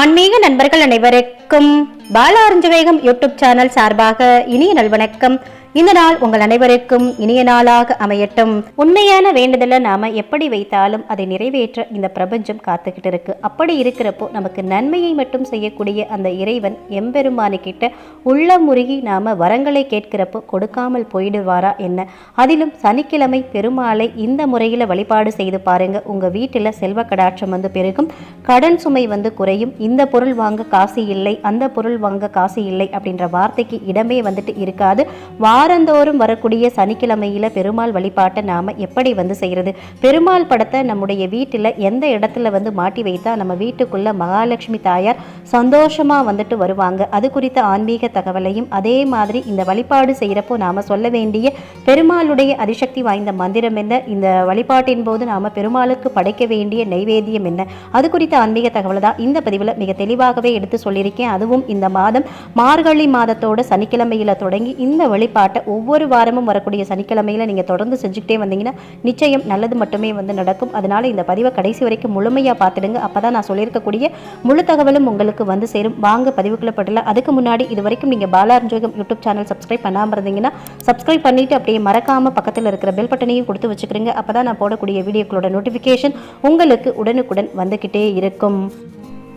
ஆன்மீக நண்பர்கள் அனைவருக்கும் பாலா வேகம் யூடியூப் சேனல் சார்பாக இனிய நல்வணக்கம். இந்த நாள் உங்கள் அனைவருக்கும் இனிய நாளாக அமையட்டும். உண்மையான வேண்டுதலை நாம எப்படி வைத்தாலும் அதை நிறைவேற்ற இந்த பிரபஞ்சம் காத்துக்கிட்டு இருக்கு. அப்படி இருக்கிறப்போ நமக்கு நன்மையை மட்டும் செய்யக்கூடிய அந்த இறைவன் எம்பெருமானு கிட்ட உள்ள முருகி நாம வரங்களை கேட்கிறப்போ கொடுக்காமல் போயிடுவாரா என்ன? அதிலும் சனிக்கிழமை பெருமாளை இந்த முறையில் வழிபாடு செய்து பாருங்க. உங்க வீட்டில் செல்வ கடாட்சம் வந்து பெருகும். கடன் சுமை வந்து குறையும். இந்த பொருள் வாங்க காசு இல்லை அந்த பொருள் வாங்க காசு இல்லை அப்படின்ற வார்த்தைக்கு இடமே வந்துட்டு இருக்காது. வாரந்தோறும் வரக்கூடிய சனிக்கிழமையில பெருமாள் வழிபாட்டை நாம எப்படி வந்து செய்கிறது பெருமாள் படத்தை நம்முடைய வீட்டில் எந்த இடத்துல வந்து மாட்டி வைத்தா நம்ம வீட்டுக்குள்ள மகாலட்சுமி தாயார் சந்தோஷமா வந்துட்டு வருவாங்க? அது குறித்த ஆன்மீக தகவலையும் அதே மாதிரி இந்த வழிபாடு செய்கிறப்போ நாம் சொல்ல வேண்டிய பெருமாளுடைய அதிசக்தி வாய்ந்த மந்திரம் என்ன? இந்த வழிபாட்டின் போது நாம பெருமாளுக்கு படைக்க வேண்டிய நைவேத்தியம் என்ன? அது குறித்த ஆன்மீக தகவலை தான் இந்த பதிவில் மிக தெளிவாகவே எடுத்து சொல்லியிருக்கேன். அதுவும் இந்த மாதம் மார்கழி மாதத்தோட சனிக்கிழமையில தொடங்கி இந்த வழிபாட்டை ஒவ்வொரு வாரமும் வரக்கூடிய சனிக்கிழமையில நீங்கள் தொடர்ந்து செஞ்சுக்கிட்டே வந்தீங்கன்னா நிச்சயம் நல்லது மட்டுமே வந்து நடக்கும். அதனால் இந்த பதிவை கடைசி வரைக்கும் முழுமையாக பார்த்துடுங்க. அப்பதான் நான் சொல்லியிருக்கக்கூடிய முழு தகவலும் உங்களுக்கு வந்து சேரும். வாங்க பதிவுக்குள்ள படல அதுக்கு முன்னாடி இது வரைக்கும் நீங்கள் பாலாரஞ்சோகம் யூடியூப் சேனல் சப்ஸ்கிரைப் பண்ணாமல் இருந்தீங்கன்னா சப்ஸ்கிரைப் பண்ணிவிட்டு அப்படியே மறக்காமல் பக்கத்தில் இருக்கிற பெல் பட்டனையும் கொடுத்து வச்சுக்கிறீங்க அப்பதான் நான் போடக்கூடிய வீடியோக்களோட நோட்டிஃபிகேஷன் உங்களுக்கு உடனுக்குடன் வந்துக்கிட்டே இருக்கும்.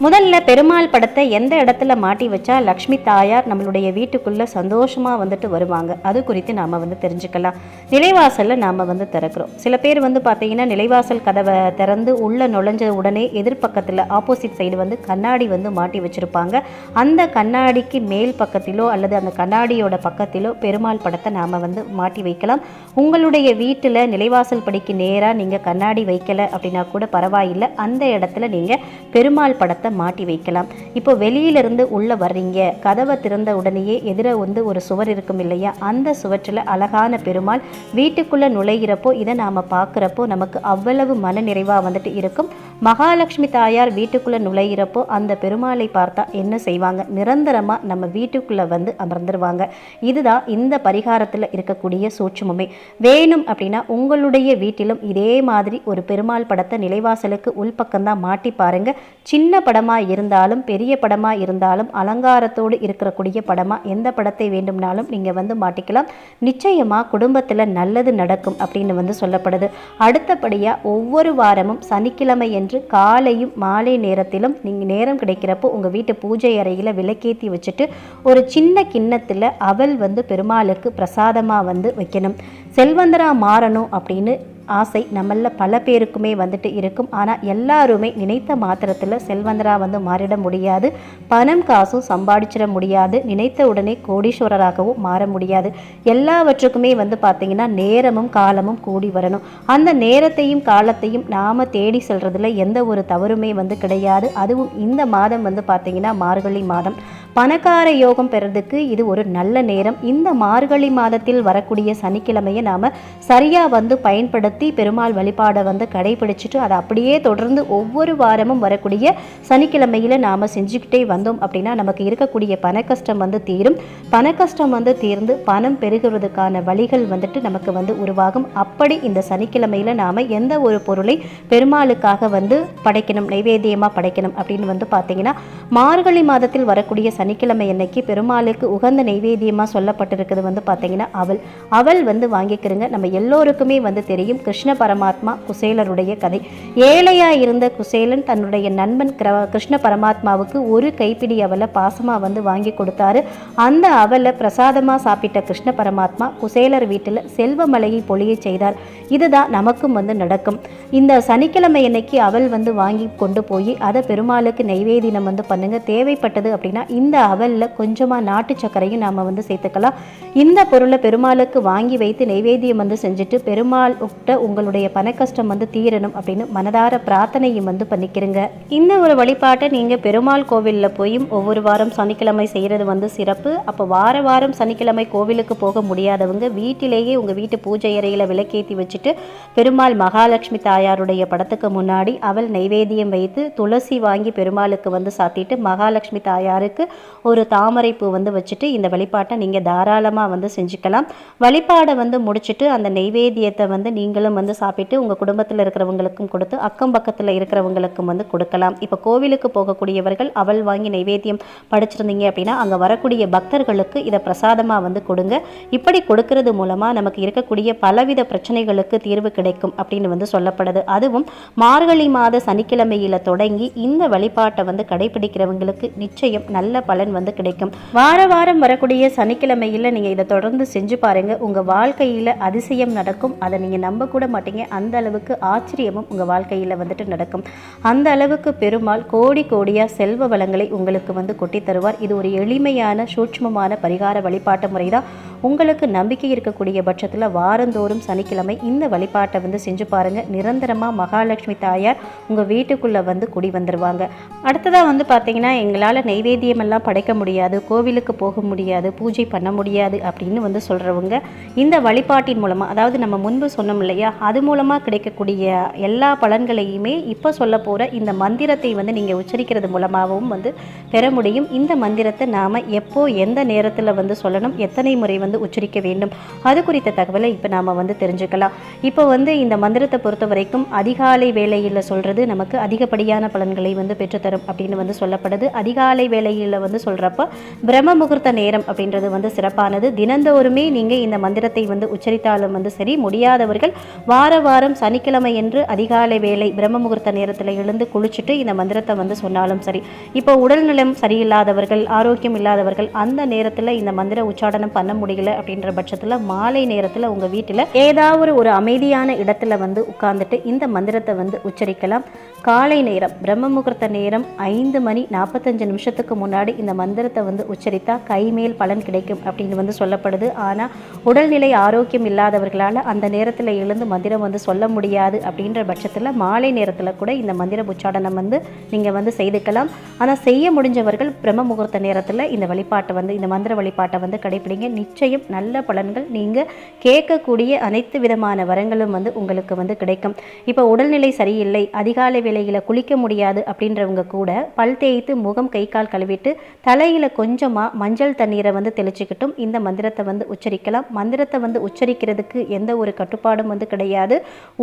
முதல்ல பெருமாள் படத்தை எந்த இடத்துல மாட்டி வச்சா லக்ஷ்மி தாயார் நம்மளுடைய வீட்டுக்குள்ளே சந்தோஷமாக வந்துட்டு வருவாங்க? அது குறித்து நாம் வந்து தெரிஞ்சுக்கலாம். நிலைவாசலில் நாம் வந்து திறக்கிறோம். சில பேர் வந்து பார்த்தீங்கன்னா நிலைவாசல் கதவை திறந்து உள்ளே நுழைஞ்ச உடனே எதிர்பக்கத்தில் ஆப்போசிட் சைடு வந்து கண்ணாடி வந்து மாட்டி வச்சுருப்பாங்க. அந்த கண்ணாடிக்கு மேல் பக்கத்திலோ அல்லது அந்த கண்ணாடியோட பக்கத்திலோ பெருமாள் படத்தை நாம் வந்து மாட்டி வைக்கலாம். உங்களுடைய வீட்டில் நிலைவாசல் படிக்கு நேராக நீங்கள் கண்ணாடி வைக்கலை அப்படின்னா கூட பரவாயில்லை. அந்த இடத்துல நீங்கள் பெருமாள் படத்தை மாட்டி வைக்கலாம். இப்போ வெளியிலிருந்து உள்ளே வர்றீங்க. கதவை திறந்த உடனேயே எதிர வந்து ஒரு சுவர் இருக்கும் இல்லையா? அந்த சுவற்றில் அழகான பெருமாள் வீட்டுக்குள்ளே நுழைகிறப்போ இதை நாம் பார்க்குறப்போ நமக்கு அவ்வளவு மன நிறைவாக வந்துட்டு இருக்கும். மகாலட்சுமி தாயார் வீட்டுக்குள்ளே நுழைகிறப்போ அந்த பெருமாளை பார்த்தா என்ன செய்வாங்க? நிரந்தரமாக நம்ம வீட்டுக்குள்ளே வந்து அமர்ந்துருவாங்க. இதுதான் இந்த பரிகாரத்தில் இருக்கக்கூடிய சூட்சமுமே. வேணும் அப்படின்னா உங்களுடைய வீட்டிலும் இதே மாதிரி ஒரு பெருமாள் படத்தை நிலைவாசலுக்கு உள்பக்கம்தான் மாட்டி பாருங்க. சின்ன படமாக இருந்தாலும் பெரிய படமாக இருந்தாலும் அலங்காரத்தோடு இருக்கக்கூடிய படமாக எந்த படத்தை வேண்டும்னாலும் நீங்கள் வந்து மாட்டிக்கலாம். நிச்சயமாக குடும்பத்தில் நல்லது நடக்கும் அப்படின்னு வந்து சொல்லப்படுது. அடுத்தபடியாக ஒவ்வொரு வாரமும் சனிக்கிழமை என்று காலையும் மாலை நேரத்திலும் நீங்கள் நேரம் கிடைக்கிறப்போ உங்கள் வீட்டு பூஜை அறையில் விளக்கேற்றி வச்சுட்டு ஒரு சின்ன கிண்ணத்தில் அவள் வந்து பெருமாளுக்கு பிரசாதமாக வந்து வைக்கணும். செல்வந்தராக மாறணும் அப்படின்னு ஆசை நம்மள பல பேருக்குமே வந்துட்டு இருக்கும். ஆனால் எல்லாருமே நினைத்த மாத்திரத்தில் செல்வந்தராக வந்து மாறிட முடியாது. பணம் காசும் சம்பாதிச்சிட முடியாது. நினைத்த உடனே கோடீஸ்வரராகவும் மாற முடியாது. எல்லாவற்றுக்குமே வந்து பார்த்திங்கன்னா நேரமும் காலமும் கூடி வரணும். அந்த நேரத்தையும் காலத்தையும் நாம் தேடி செல்றதுல எந்த ஒரு தவறுமே வந்து கிடையாது. அதுவும் இந்த மாதம் வந்து பார்த்திங்கன்னா மார்கழி மாதம். பணக்கார யோகம் பெறதுக்கு இது ஒரு நல்ல நேரம். இந்த மார்கழி மாதத்தில் வரக்கூடிய சனிக்கிழமையை நாம் சரியாக வந்து பயன்படுத்த பெருமாள் வழிபாடை வந்து கடைபிடிச்சிட்டு அதை அப்படியே தொடர்ந்து ஒவ்வொரு வாரமும் வரக்கூடிய சனிக்கிழமையில் நாம் செஞ்சுக்கிட்டே வந்தோம் அப்படின்னா நமக்கு இருக்கக்கூடிய பண கஷ்டம் வந்து தீரும். பண கஷ்டம் வந்து தீர்ந்து பணம் பெருகுவதற்கான வழிகள் வந்துட்டு நமக்கு வந்து உருவாகும். அப்படி இந்த சனிக்கிழமையில் நாம் எந்த ஒரு பொருளை பெருமாளுக்காக வந்து படைக்கணும் நைவேத்தியமாக படைக்கணும் அப்படின்னு வந்து பார்த்தீங்கன்னா மார்கழி மாதத்தில் வரக்கூடிய சனிக்கிழமை அன்னைக்கு பெருமாளுக்கு உகந்த நைவேத்தியமாக சொல்லப்பட்டிருக்கிறது வந்து பார்த்தீங்கன்னா அவள் அவள் வந்து வாங்கிக்கிறங்க. நம்ம எல்லோருக்குமே வந்து தெரியும். கிருஷ்ண பரமாத்மா குசேலருடைய கதை. ஏழையாக இருந்த குசேலன் தன்னுடைய நண்பன் கிர- கிருஷ்ண பரமாத்மாவுக்கு ஒரு கைப்பிடி அவலை பாசமாக வந்து வாங்கி கொடுத்தாரு. அந்த அவலை பிரசாதமாக சாப்பிட்ட கிருஷ்ண பரமாத்மா குசேலர் வீட்டில் செல்வமலையை பொழிய செய்தார். இதுதான் நமக்கும் வந்து நடக்கும். இந்த சனிக்கிழமை அன்னைக்கு அவல் வந்து வாங்கி கொண்டு போய் அதை பெருமாளுக்கு நைவேத்தியம் வந்து பண்ணுங்க தேவைப்பட்டது அப்படின்னா இந்த அவலில் கொஞ்சமாக நாட்டு சர்க்கரையும் நாம் வந்து சேர்த்துக்கலாம். இந்த பொருளை பெருமாளுக்கு வாங்கி வைத்து நைவேத்தியம் வந்து செஞ்சுட்டு பெருமாள் உட்ட உங்களுடைய பண கஷ்டம் வந்து தீரணும் அப்படின்னு மனதார பிரார்த்தனையும் வந்து பண்ணிக்கிறங்க. இந்த ஒரு வழிபாட்டை நீங்கள் பெருமாள் கோவிலில் போயும் ஒவ்வொரு வாரம் சனிக்கிழமை செய்கிறது வந்து சிறப்பு. அப்போ வார வாரம் சனிக்கிழமை கோவிலுக்கு போக முடியாதவங்க வீட்டிலேயே உங்கள் வீட்டு பூஜை அறையில் விளக்கேற்றி வச்சுட்டு பெருமாள் மகாலட்சுமி தாயாருடைய படத்துக்கு முன்னாடி அவள் நைவேத்தியம் வைத்து துளசி வாங்கி பெருமாளுக்கு வந்து சாத்திட்டு மகாலட்சுமி தாயாருக்கு ஒரு தாமரை பூ வந்து வச்சுட்டு இந்த வழிபாட்டை நீங்கள் தாராளமாக வந்து செஞ்சுக்கலாம். வழிபாடை வந்து முடிச்சுட்டு அந்த நெய்வேத்தியத்தை வந்து நீங்கள் நீங்களும் வந்து சாப்பிட்டு உங்கள் குடும்பத்தில் இருக்கிறவங்களுக்கும் கொடுத்து அக்கம் பக்கத்தில் இருக்கிறவங்களுக்கும் வந்து கொடுக்கலாம். இப்போ கோவிலுக்கு போகக்கூடியவர்கள் அவள் வாங்கி நைவேத்தியம் படிச்சிருந்தீங்க அப்படின்னா அங்கே வரக்கூடிய பக்தர்களுக்கு இதை பிரசாதமாக வந்து கொடுங்க. இப்படி கொடுக்கறது மூலமாக நமக்கு இருக்கக்கூடிய பலவித பிரச்சனைகளுக்கு தீர்வு கிடைக்கும் அப்படின்னு வந்து சொல்லப்படுது. அதுவும் மார்கழி மாத சனிக்கிழமையில் தொடங்கி இந்த வழிபாட்டை வந்து கடைபிடிக்கிறவங்களுக்கு நிச்சயம் நல்ல பலன் வந்து கிடைக்கும். வார வாரம் வரக்கூடிய சனிக்கிழமையில் நீங்கள் இதை தொடர்ந்து செஞ்சு பாருங்கள் உங்கள் வாழ்க்கையில் அதிசயம் நடக்கும். அதை நீங்கள் நம்ப கூட மாட்டீங்க. அந்த அளவுக்கு ஆச்சரியமும் உங்கள் வாழ்க்கையில் வந்துட்டு நடக்கும். அந்த அளவுக்கு பெருமாள் கோடி கோடியாக செல்வ வளங்களை உங்களுக்கு வந்து கொட்டி தருவார் இது ஒரு எளிமையான சூட்சமமான பரிகார வழிபாட்டு முறை தான் உங்களுக்கு நம்பிக்கை இருக்கக்கூடிய பட்சத்தில் வாரந்தோறும் சனிக்கிழமை இந்த வழிபாட்டை வந்து செஞ்சு பாருங்கள் நிரந்தரமாக மகாலட்சுமி தாயார் உங்கள் வீட்டுக்குள்ளே வந்து குடி வந்துடுவாங்க அடுத்ததாக வந்து பார்த்திங்கன்னா எங்களால் நைவேத்தியமெல்லாம் படைக்க முடியாது கோவிலுக்கு போக முடியாது பூஜை பண்ண முடியாது அப்படின்னு வந்து சொல்கிறவங்க இந்த வழிபாட்டின் மூலமாக அதாவது நம்ம முன்பு சொன்னோம் இல்லையா அது மூலமாக கிடைக்கக்கூடிய எல்லா பலன்களையுமே இப்போ சொல்ல போகிற இந்த மந்திரத்தை வந்து நீங்கள் உச்சரிக்கிறது மூலமாகவும் வந்து பெற முடியும். இந்த மந்திரத்தை நாம் எப்போ எந்த நேரத்தில் வந்து சொல்லணும் எத்தனை முறை வந்து உச்சரிக்க வேண்டும். அது குறித்த தகவலை இப்போ நாம் வந்து தெரிஞ்சுக்கலாம். இப்போ வந்து இந்த மந்திரத்தை பொறுத்த வரைக்கும் அதிகாலை வேலையில் சொல்கிறது நமக்கு அதிகப்படியான பலன்களை வந்து பெற்றுத்தரும் அப்படின்னு வந்து சொல்லப்படுது. அதிகாலை வேலையில் வந்து சொல்கிறப்ப பிரம்ம முகூர்த்த நேரம் அப்படின்றது வந்து சிறப்பானது. தினந்தோறுமே நீங்கள் இந்த மந்திரத்தை வந்து உச்சரித்தாலும் வந்து சரி முடியாதவர்கள் வார வாரம் சனிக்கிழமை என்று அதிகாலை வேலை பிரம்ம முகூர்த்த நேரத்தில் எழுந்து குளிச்சுட்டு இந்த மந்திரத்தை வந்து சொன்னாலும் சரி. இப்போ உடல்நலம் சரியில்லாதவர்கள் ஆரோக்கியம் இல்லாதவர்கள் அந்த நேரத்தில் இந்த மந்திர உச்சாடனம் பண்ண முடியல அப்படின்ற பட்சத்தில் மாலை நேரத்தில் உங்கள் வீட்டில் ஏதாவது ஒரு அமைதியான இடத்துல வந்து உட்கார்ந்துட்டு இந்த மந்திரத்தை வந்து உச்சரிக்கலாம். காலை நேரம் பிரம்ம முகூர்த்த நேரம் ஐந்து மணி நாற்பத்தஞ்சு நிமிஷத்துக்கு முன்னாடி இந்த மந்திரத்தை வந்து உச்சரித்தா கைமேல் பலன் கிடைக்கும் அப்படின்னு வந்து சொல்லப்படுது. ஆனால் உடல்நிலை ஆரோக்கியம் இல்லாதவர்களால் அந்த நேரத்தில் எழுந்து மந்திரம் வந்து சொல்ல முடியாது அப்படின்ற பட்சத்தில் மாலை நேரத்தில் கூட இந்த மந்திர உச்சாடனம் வந்து நீங்கள் வந்து செய்துக்கலாம். ஆனால் செய்ய முடிஞ்சவர்கள் பிரம்ம முகூர்த்த நேரத்தில் இந்த வழிபாட்டை வந்து இந்த மந்திர வழிபாட்டை வந்து கடைப்பிடிங்க. நிச்சயம் நல்ல பலன்கள் நீங்கள் கேட்கக்கூடிய அனைத்து விதமான வரங்களும் வந்து உங்களுக்கு வந்து கிடைக்கும். இப்போ உடல்நிலை சரியில்லை அதிகாலை வேளையில் குளிக்க முடியாது அப்படின்றவங்க கூட பல் தேய்த்து முகம் கை கால் கழுவிட்டு தலையில் கொஞ்சமாக மஞ்சள் தண்ணீரை வந்து தெளிச்சுக்கிட்டும் இந்த மந்திரத்தை வந்து உச்சரிக்கலாம். மந்திரத்தை வந்து உச்சரிக்கிறதுக்கு எந்த ஒரு கட்டுப்பாடும் வந்து கிடையாது.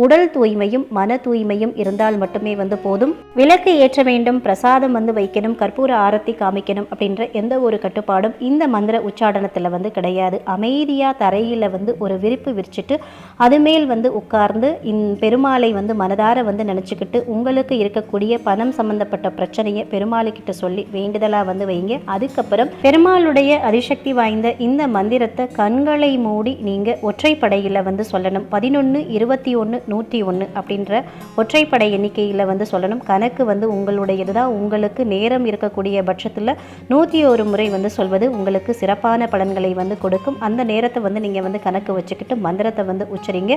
உடல் தூய்மையும் மன தூய்மையும் இருந்தால் மட்டுமே வந்து போதும். விளக்கு ஏற்ற வேண்டும் பிரசாதம் வந்து வைக்கணும் கற்பூர ஆரத்தி காமிக்கணும் அப்படின்ற எந்த ஒரு கட்டுப்பாடும் இந்த மந்திர உச்சாடனத்தில் வந்து கிடையாது. அமைதியாக தரையில் வந்து ஒரு விரிப்பு விரிச்சிட்டு அது மேல் வந்து உட்கார்ந்து இந் பெருமாளை வந்து மனதார வந்து நினச்சிக்கிட்டு உங்களுக்கு இருக்கக்கூடிய பணம் சம்பந்தப்பட்ட பிரச்சனையை பெருமாளுக்கிட்ட சொல்லி வேண்டுதலாக வந்து வைங்க. அதுக்கப்புறம் பெருமாளுடைய அதிசக்தி வாய்ந்த இந்த மந்திரத்தை கண்களை மூடி நீங்கள் ஒற்றைப்படையில் வந்து சொல்லணும். பதினொன்று இருபத்தி ஒன்று நூற்றி ஒன்று அப்படின்ற ஒற்றைப்படை எண்ணிக்கையில் வந்து சொல்லணும். கணக்கு வந்து உங்களுடையது தான் உங்களுக்கு நேரம் இருக்கக்கூடிய பட்சத்தில் நூற்றி ஒரு முறை வந்து சொல்வது உங்களுக்கு சிறப்பான பலன்களை வந்து கொடுக்கும். இருக்கும். அந்த நேரத்தை வந்து நீங்கள் வந்து கணக்கு வச்சுக்கிட்டு மந்திரத்தை வந்து உச்சரிங்க.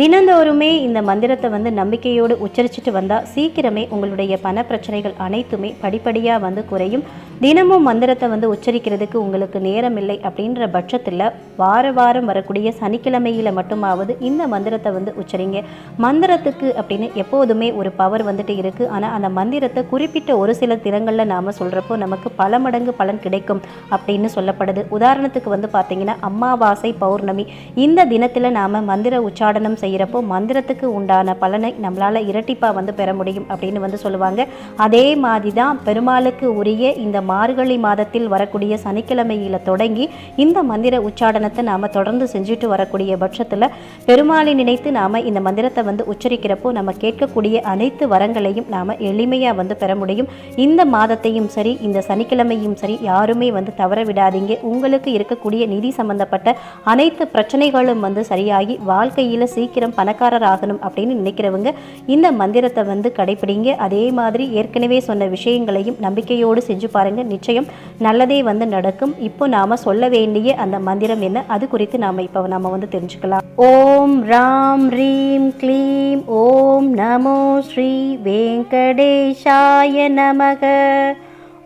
தினந்தோறுமே இந்த மந்திரத்தை வந்து நம்பிக்கையோடு உச்சரிச்சுட்டு வந்தால் சீக்கிரமே உங்களுடைய பண பிரச்சனைகள் அனைத்துமே படிப்படியாக வந்து குறையும். தினமும் மந்திரத்தை வந்து உச்சரிக்கிறதுக்கு உங்களுக்கு நேரம் இல்லை அப்படின்ற பட்சத்தில் வார வாரம் வரக்கூடிய சனிக்கிழமையில் மட்டுமாவது இந்த மந்திரத்தை வந்து உச்சரிங்க. மந்திரத்துக்கு அப்படின்னு எப்போதுமே ஒரு பவர் வந்துட்டு இருக்குது ஆனால் அந்த மந்திரத்தை குறிப்பிட்ட ஒரு சில தினங்களில் நாம் சொல்கிறப்போ நமக்கு பல மடங்கு பலன் கிடைக்கும் அப்படின்னு சொல்லப்படுது. உதாரணத்துக்கு வந்து பார்த்தீங்கன்னா பார்த்தீங்கன்னா அமாவாசை பௌர்ணமி. இந்த தினத்தில் நாம் மந்திர உச்சாடனம் செய்கிறப்போ மந்திரத்துக்கு உண்டான பலனை நம்மளால் இரட்டிப்பாக வந்து பெற முடியும் அப்படின்னு வந்து சொல்லுவாங்க. அதே மாதிரி தான் பெருமாளுக்கு உரிய இந்த மார்கழி மாதத்தில் வரக்கூடிய சனிக்கிழமையில் தொடங்கி இந்த மந்திர உச்சாடனத்தை நாம் தொடர்ந்து செஞ்சுட்டு வரக்கூடிய பட்சத்தில் பெருமாளை நினைத்து நாம் இந்த மந்திரத்தை வந்து உச்சரிக்கிறப்போ நம்ம கேட்கக்கூடிய அனைத்து வரங்களையும் நாம் எளிமையாக வந்து பெற முடியும். இந்த மாதத்தையும் சரி இந்த சனிக்கிழமையும் சரி யாருமே வந்து தவற விடாதீங்க. உங்களுக்கு இருக்கக்கூடிய நிதி சம்பந்தப்பட்ட அனைத்து பிரச்சனைகளும் வந்து சரியாகி வாழ்க்கையில் சீக்கிரம் பணக்காரர் ஆகணும் அப்படின்னு நினைக்கிறவங்க இந்த மந்திரத்தை வந்து கடைப்பிடிங்க அதே மாதிரி ஏற்கனவே சொன்ன விஷயங்களையும் நம்பிக்கையோடு செஞ்சு பாருங்க. நிச்சயம் நல்லதே வந்து நடக்கும். இப்போ நாம சொல்ல வேண்டிய அந்த மந்திரம் என்ன? அது குறித்து நாம இப்போ நாம வந்து தெரிஞ்சுக்கலாம். ஓம் ராம் ரீம் க்ளீம். ஓம் நமோ ஸ்ரீ வெங்கடேஷாய நமக.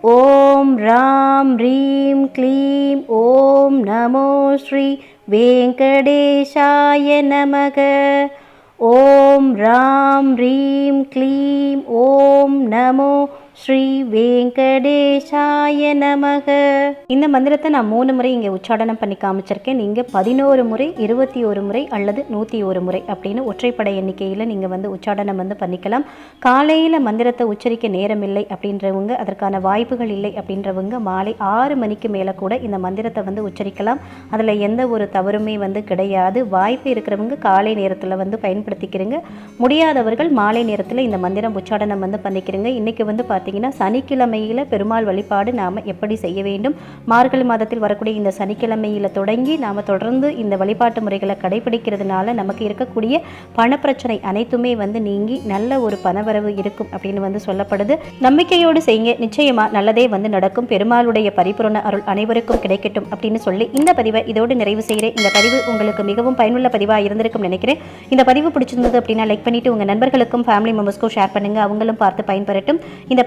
ॐ रां ह्रीं क्लीं ॐ नमो श्री वेङ्कटेशाय नमः। ॐ रां ह्रीं क्लीं ॐ नमो ஸ்ரீ வெங்கடேஷாய நமக. இந்த மந்திரத்தை நான் மூணு முறை இங்கே உச்சாடனம் பண்ணி காமிச்சிருக்கேன். நீங்கள் பதினோரு முறை இருபத்தி ஒரு முறை அல்லது நூற்றி ஒரு முறை அப்படின்னு ஒற்றைப்படை எண்ணிக்கையில் நீங்கள் வந்து உச்சாடனம் வந்து பண்ணிக்கலாம். காலையில் மந்திரத்தை உச்சரிக்க நேரம் இல்லை அப்படின்றவங்க அதற்கான வாய்ப்புகள் இல்லை அப்படின்றவங்க மாலை ஆறு மணிக்கு மேலே கூட இந்த மந்திரத்தை வந்து உச்சரிக்கலாம். அதில் எந்த ஒரு தவறுமே வந்து கிடையாது. வாய்ப்பு இருக்கிறவங்க காலை நேரத்தில் வந்து பயன்படுத்திக்கிறீங்க. முடியாதவர்கள் மாலை நேரத்தில் இந்த மந்திரம் உச்சாடனம் வந்து பண்ணிக்கிறீங்க. இன்றைக்கி வந்து பார்த்தீங்கன்னா சனிக்கிழமையில் பெருமாள் வழிபாடு நாம் எப்படி செய்ய வேண்டும்? மார்கழி மாதத்தில் வரக்கூடிய இந்த சனிக்கிழமையில் தொடங்கி நாம் தொடர்ந்து இந்த வழிபாட்டு முறைகளை கடைபிடிக்கிறதுனால நமக்கு இருக்கக்கூடிய பணப்பிரச்சனை அனைத்துமே வந்து நீங்கி நல்ல ஒரு பணவரவு இருக்கும் அப்படின்னு வந்து சொல்லப்படுது. நம்பிக்கையோடு செய்யுங்க. நிச்சயமா நல்லதே வந்து நடக்கும். பெருமாளுடைய பரிபூரண அருள் அனைவருக்கும் கிடைக்கட்டும் அப்படின்னு சொல்லி இந்த பதிவை இதோடு நிறைவு செய்கிறேன். இந்த பதிவு உங்களுக்கு மிகவும் பயனுள்ள பதிவாக இருந்திருக்கும் நினைக்கிறேன். இந்த பதிவு பிடிச்சிருந்தது அப்படின்னா லைக் பண்ணிட்டு உங்கள் நண்பர்களுக்கும் ஃபேமிலி மெம்பர்ஸ்க்கும் ஷேர் பண்ணுங்க. அவங்களும் பார்த்து பயன்பெறட்டும். இந்த